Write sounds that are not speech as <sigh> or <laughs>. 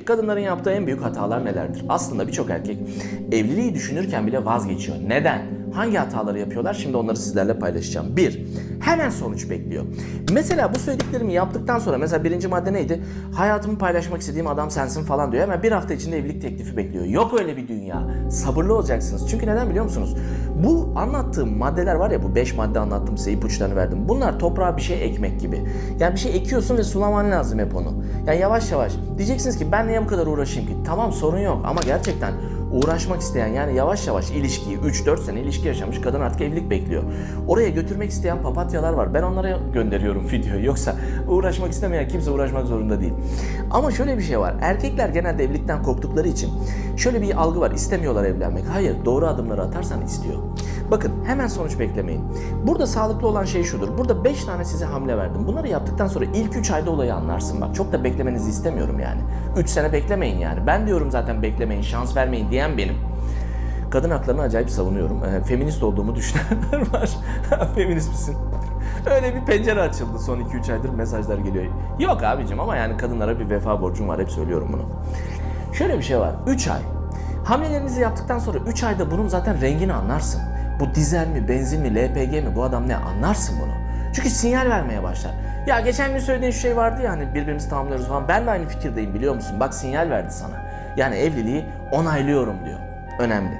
Kadınların yaptığı en büyük hatalar nelerdir? Aslında birçok erkek evliliği düşünürken bile vazgeçiyor. Neden? Hangi hataları yapıyorlar? Şimdi onları sizlerle paylaşacağım. Bir, hemen sonuç bekliyor. Mesela bu söylediklerimi yaptıktan sonra mesela birinci madde neydi? Hayatımı paylaşmak istediğim adam sensin falan diyor. Hemen bir hafta içinde evlilik teklifi bekliyor. Yok öyle bir dünya. Sabırlı olacaksınız. Çünkü neden biliyor musunuz? Bu anlattığım maddeler var ya bu 5 madde anlattım size ipuçlarını verdim. Bunlar toprağa bir şey ekmek gibi. Yani bir şey ekiyorsun ve sulaman lazım hep onu. Yani yavaş yavaş. Diyeceksiniz ki ben niye bu kadar uğraşayım ki? Tamam sorun yok ama gerçekten uğraşmak isteyen yani yavaş yavaş ilişkiyi 3-4 sene ilişki yaşamış kadın artık evlilik bekliyor. Oraya götürmek isteyen papatyalar var. Ben onlara gönderiyorum videoyu. Yoksa uğraşmak istemeyen kimse uğraşmak zorunda değil. Ama şöyle bir şey var. Erkekler genelde evlilikten korktukları için şöyle bir algı var. İstemiyorlar evlenmek. Hayır doğru adımları atarsan istiyor. Bakın hemen sonuç beklemeyin. Burada sağlıklı olan şey şudur. Burada 5 tane size hamle verdim. Bunları yaptıktan sonra ilk 3 ayda olayı anlarsın. Bak çok da beklemenizi istemiyorum yani. 3 sene beklemeyin yani. Ben diyorum zaten beklemeyin, şans vermeyin diyen benim. Kadın haklarını acayip savunuyorum. Ee, feminist olduğumu düşünenler <laughs> var. <laughs> feminist misin? Öyle bir pencere açıldı son 2-3 aydır mesajlar geliyor. Yok abicim ama yani kadınlara bir vefa borcum var hep söylüyorum bunu. Şöyle bir şey var. 3 ay. Hamlelerinizi yaptıktan sonra 3 ayda bunun zaten rengini anlarsın. Bu dizel mi, benzin mi, LPG mi bu adam ne anlarsın bunu. Çünkü sinyal vermeye başlar. Ya geçen gün söylediğin şu şey vardı ya hani birbirimizi tamamlıyoruz falan. Ben de aynı fikirdeyim biliyor musun? Bak sinyal verdi sana. Yani evliliği onaylıyorum diyor. Önemli.